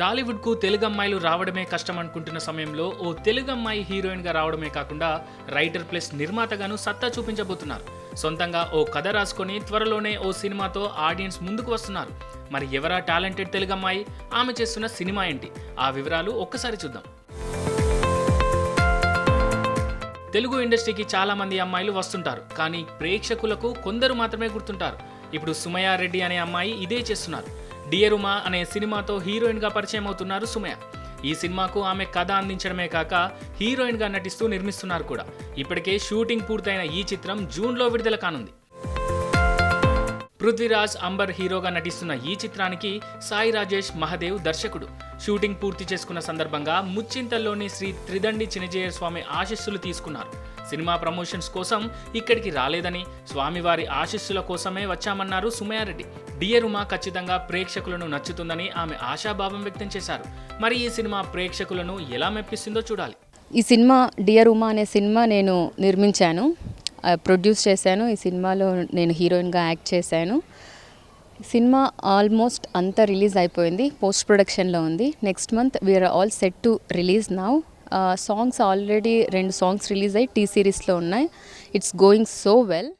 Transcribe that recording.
టాలీవుడ్కు తెలుగు అమ్మాయిలు రావడమే కష్టం అనుకుంటున్న సమయంలో ఓ తెలుగు అమ్మాయి హీరోయిన్గా రావడమే కాకుండా రైటర్ ప్లస్ నిర్మాతగాను సత్తా చూపించబోతున్నారు. సొంతంగా ఓ కథ రాసుకొని త్వరలోనే ఓ సినిమాతో ఆడియన్స్ ముందుకు వస్తున్నారు. మరి ఎవరా టాలెంటెడ్ తెలుగు అమ్మాయి? ఆమె చేస్తున్న సినిమా ఏంటి? ఆ వివరాలు ఒక్కసారి చూద్దాం. తెలుగు ఇండస్ట్రీకి చాలామంది అమ్మాయిలు వస్తుంటారు. కానీ ప్రేక్షకులకు కొందరు మాత్రమే గుర్తుంటారు. ఇప్పుడు సుమయారెడ్డి అనే అమ్మాయి ఇదే చేస్తున్నారు. డియరుమా అనే సినిమాతో హీరోయిన్గా పరిచయం అవుతున్నారు సుమయ. ఈ సినిమాకు ఆమె కథ అందించడమే కాక హీరోయిన్గా నటిస్తూ నిర్మిస్తున్నారు కూడా. ఇప్పటికే షూటింగ్ పూర్తయిన ఈ చిత్రం జూన్లో విడుదల కానుంది. పృథ్వీరాజ్ అంబర్ హీరోగా నటిస్తున్న ఈ చిత్రానికి సాయి రాజేష్ మహదేవ్ దర్శకుడు. షూటింగ్ పూర్తి చేసుకున్న సందర్భంగా ముచ్చింతల్లోని శ్రీ త్రిదండి చినజయ స్వామి ఆశీస్సులు తీసుకున్నారు. సినిమా ప్రమోషన్స్ కోసం ఇక్కడికి రాలేదని స్వామివారి ఆశీస్సుల కోసమే వచ్చామన్నారు సుమయారెడ్డి. డియరుమా ఖచ్చితంగా ప్రేక్షకులను నచ్చుతుందని ఆమె ఆశాభావం వ్యక్తం చేశారు. మరి ఈ సినిమా ప్రేక్షకులను ఎలా మెప్పిస్తుందో చూడాలి. ఈ సినిమా డియర్ ఉమా అనే సినిమా నేను నిర్మించాను. ప్రొడ్యూస్ చేశాను. ఈ సినిమాలో నేను హీరోయిన్గా యాక్ట్ చేశాను. సినిమా ఆల్మోస్ట్ అంతా రిలీజ్ అయిపోయింది. పోస్ట్ ప్రొడక్షన్లో ఉంది. Next month we're all set to release now. Songs already రెండు సాంగ్స్ రిలీజ్ అయ్యి టీ సిరీస్లో ఉన్నాయి. It's going so well.